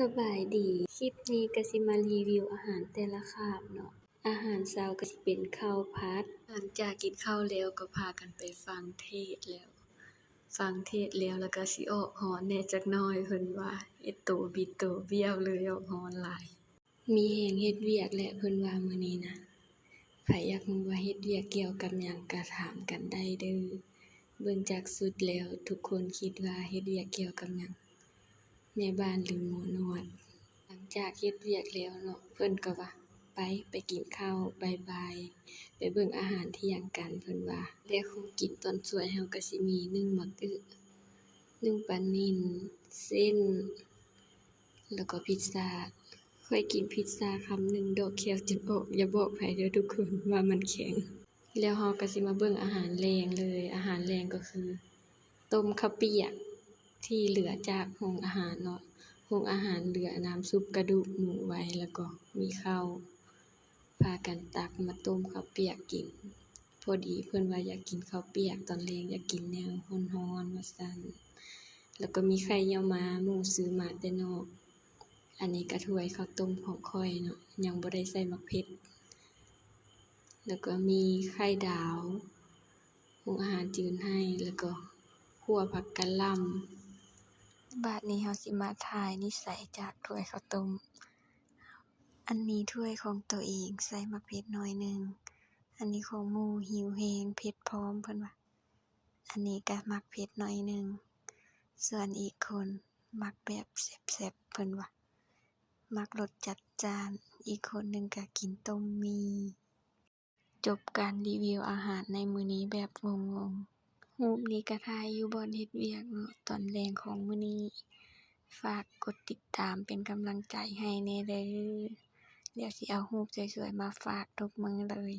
สบายดี คลิปนี้ก็สิมารีวิวอาหารแต่ละคาบเนาะ อาหารเช้าก็สิเป็นข้าวผัด หลังจากกินข้าวแล้วก็พากันไปฟังเทศแล้ว ฟังเทศแล้วแล้วก็สิออกฮ้อนแหน่จักหน่อยเพิ่นว่าเฮ็ดโตบิดโตเบี้ยวเลยออกฮ้อนหลาย มีแรงเฮ็ดเวียกแหละเพิ่นว่ามื้อนี้นะไผอยากรู้ว่าเฮ็ดเวียกเกี่ยวกับหยังก็ถามกันได้เด้อเบิ่งจากชุดแล้วทุกคนคิดว่าเฮ็ดเวียกเกี่ยวกับหยัง ม่บ้านหรือหมอนวด หลังจากเฮ็ดเวียกแล้วเนาะ เพิ่นก็ว่า ไปไปกินข้าวบ่าย ไปเบิ่งอาหารเที่ยงกันเพิ่นว่าแล้วของกินตอนสวยเราก็สิมีนึ่งหมักอึ นึ่งปลานิ่น เส้น แล้วก็พิซซาข้อยกินพิซซาคำหนึ่งดอกแคลจนออก อย่าบอกไผเด้อทุกคนว่ามันแข็ง แล้วเราก็สิมาเบิ่งอาหารแลงเลย อาหารแลงก็คือ ต้มข้าวเปียก ที่เหลือจากโรงอาหารเนาะโรงอาหารเหลือน้ำซุปกระดูกหมูไว้แล้วก็มีข้าวพากันตักมาต้มข้าวเปียกกิน พอดีเพิ่อนว่าอยากกินข้าวเปียกตอนแลงอยากกินแนวร้อนๆว่าซั่นแล้วก็มีไข่เยี่ยวม้าหมูซื้อมาแต่นอกอันนี้ก็ถ้วยข้าวต้มของข้อยเนาะยังบ่ได้ใส่มักเผ็ดแล้วก็มีไข่ดาวโรงอาหารจืนให้แล้วก็คั่วผักกะหล่ำ บัดนี้เราสิมาถ่ายนิสัยจากถ้วยข้าวต้ม อันนี้ถ้วยของตัวเองใส่มักเผ็ดน้อยหนึ่ง อันนี้ของหมู่หิวแรงเผ็ดพร้อมเพิ่นว่า อันนี้ก็มักเผ็ดน้อยหนึ่ง ส่วนอีกคนมักแบบแซ่บๆเพิ่นว่า มักรสจัดจาน อีกคนหนึ่งก็กินต้มมี จบการรีวิวอาหารในมื้อนี้แบบงงๆ รูปนี้ก็ถ่ายอยู่บ่อนเฮ็ดเวียกเนาะ ตอนแลงของมื้อนี้ ฝากกดติดตามเป็นกำลังใจให้แหน่เด้อ เดี๋ยวสิเอารูปสวยๆมาฝากทุกมื้อเลย